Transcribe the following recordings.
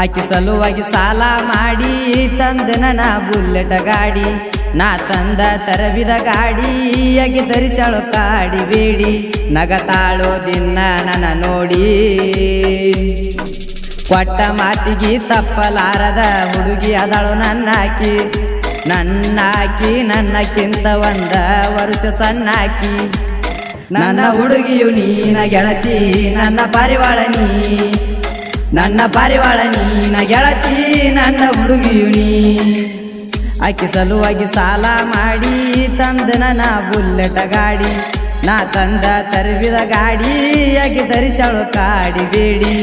ಆಕಿ ಸಲುವಾಗಿ ಸಾಲ ಮಾಡಿ ತಂದ ನನ್ನ ಬುಲ್ಲೆಟ ಗಾಡಿ. ನಾ ತಂದ ತರಬಿದ ಗಾಡಿ ಆಗಿ ಧರಿಸಳು ಕಾಡಿ ಬೇಡಿ. ನಗತಾಳೋ ದಿನ ನನ್ನ ನೋಡಿ. ಕೊಟ್ಟ ಮಾತಿಗೆ ತಪ್ಪಲಾರದ ಹುಡುಗಿ ಅದಳು ನನ್ನಾಕಿ ನನ್ನಾಕಿ ನನ್ನಕ್ಕಿಂತ ಒಂದ ವರುಷ ಸಣ್ಣಾಕಿ ನನ್ನ ಹುಡುಗಿಯು ನೀನ ಗೆಳತಿ, ನನ್ನ ಪಾರಿವಾಳ ನೀ. ನನ್ನ ಪಾರಿವಾಳ ನೀನ ಗೆಳತಿ, ನನ್ನ ಹುಡುಗಿಯು ನೀ. ಆಕೆ ಸಲುವಾಗಿ ಸಾಲ ಮಾಡಿ ತಂದ ನನ್ನ ಬುಲ್ಲೆಟ ಗಾಡಿ, ನಾ ತಂದ ತರಬಿದ ಗಾಡಿ, ಆಕೆ ತರಿಸಳು ಕಾಡಿ ಬೇಡಿ.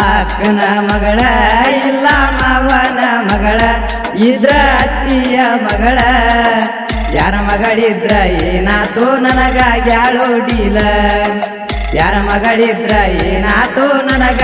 ಅಕ್ಕನ ಮಗಳ ಇಲ್ಲ, ಮಾವನ ಮಗಳ ಇದ್ರ ಅತ್ತಿಯ ಮಗಳ. ಯಾರ ಮಗಳಿದ್ರ ಏನಾತು ನನಗ ಯಾಳೋ ಡೀಲ ಯಾರ ಮಗಳಿದ್ರ ಏನಾತು ನನಗ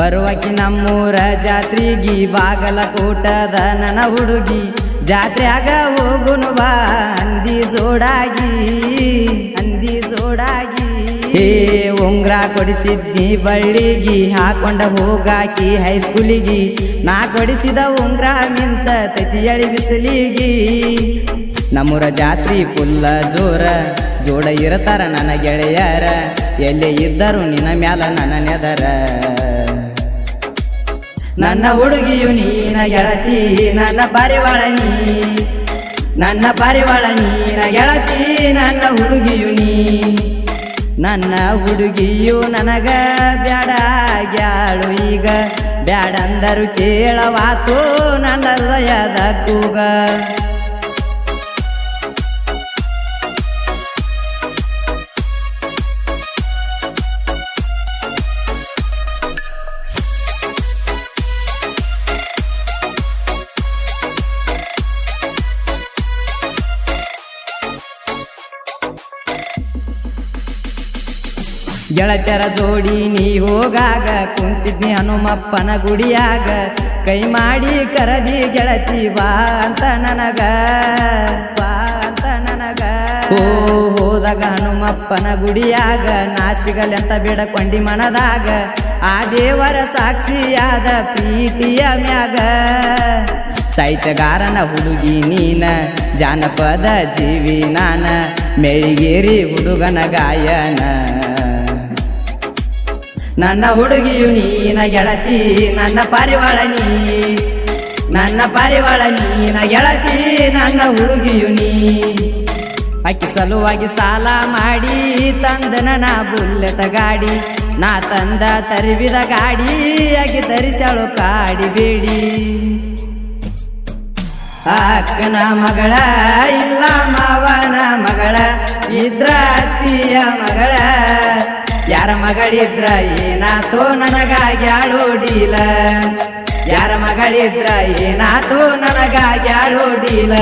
ಬರುವಕಿ ನಮ್ಮೂರ ಜಾತ್ರಿಗಿ, ಬಾಗಲಕೋಟದ ನನ್ನ ಹುಡುಗಿ. ಜಾತ್ರೆಯಾಗ ಹೋಗುನು ಬಾ ಅಂದಿ ಜೋಡಾಗಿ ಅಂದಿ ಜೋಡಾಗಿ. ಏ ಉಂಗ್ರ ಕೊಡಿಸಿದ್ದಿ ಬಳ್ಳಿಗಿ, ಹಾಕೊಂಡ ಹೋಗಾಕಿ ಹೈಸ್ಕೂಲಿಗಿ. ನಾ ಕೊಡಿಸಿದ ಉಂಗ್ರ ಮಿಂಚ ತತಿಯಳಿ ಬಿಸಿಲಿಗಿ. ನಮ್ಮೂರ ಜಾತ್ರಿ ಪುಲ್ಲ ಜೋರ, ಜೋಡ ಇರತಾರ ನನ್ನ ಗೆಳೆಯರ. ಎಲ್ಲೇ ಇದ್ದರು ನಿನ್ನ ಮ್ಯಾಲ ನನ್ನ ನೆದರ. ನನ್ನ ಹುಡುಗಿಯು ನೀನ ಗೆಳತಿ, ನನ್ನ ಪರಿವಾಳ ನೀ. ನನ್ನ ಪರಿವಾಳ ನೀನ ಗೆಳತಿ, ನನ್ನ ಹುಡುಗಿಯು ನೀ. ನನ್ನ ಹುಡುಗಿಯು ನನಗ ಬ್ಯಾಡ ಗ್ಯಾಳು ಈಗ. ಬ್ಯಾಡಂದರು ಕೇಳವಾತು ನನ್ನ ಹೃದಯದ ಕೂಗ. ಗೆಳತ್ಯರ ಜೋಡಿ ನೀ ಹೋಗಾಗ, ಕುಂತಿದ್ನಿ ಹನುಮಪ್ಪನ ಗುಡಿಯಾಗ. ಕೈ ಮಾಡಿ ಕರದಿ ಗೆಳತಿ, ಬಾ ಅಂತ ನನಗ, ಬಾ ಅಂತ ನನಗ. ಓ ಹೋದಾಗ ಹನುಮಪ್ಪನ ಗುಡಿಯಾಗ, ನಾ ಬೇಡ ಕೊಂಡಿ ಮನದಾಗ. ಆ ದೇವರ ಸಾಕ್ಷಿಯಾದ ಪ್ರೀತಿಯ ಮ್ಯಾಗ. ಸಾಹಿತ್ಯಗಾರನ ಹುಡುಗಿ ನೀನ, ಜಾನಪದ ಜೀವಿ ನಾನ, ಮೆಳಿಗೇರಿ ಹುಡುಗನ ಗಾಯನ. ನನ್ನ ಹುಡುಗಿಯು ನೀನ ಗೆಳತಿ, ನನ್ನ ಪಾರಿವಾಳ ನೀ. ನನ್ನ ಪಾರಿವಾಳ ನೀನ ಗೆಳತಿ, ನನ್ನ ಹುಡುಗಿಯು ನೀ. ಅಕ್ಕಿ ಸಲುವಾಗಿ ಸಾಲ ಮಾಡಿ ತಂದ ನನ್ನ ಬುಲ್ಲೆಟ ಗಾಡಿ, ನಾ ತಂದ ತರಿವಿದ ಗಾಡಿ, ಅಕ್ಕಿ ತರಿಸಳು ಕಾಡಿಬೇಡಿ ಅಕ್ಕನ ಮಗಳ ಇಲ್ಲ, ಮಾವನ ಮಗಳ ಇದ್ರ ಅತ್ತಿಯ ಮಗಳ ಯಾರ ಮಗಳಿದ್ರ ಏನಾತೋ ನನಗಾಗ್ಯಾಳು ಡೀಲ ಯಾರ ಮಗಳಿದ್ರ ಏನಾತೋ ನನಗಾಗ್ಯಾಳು ಡೀಲ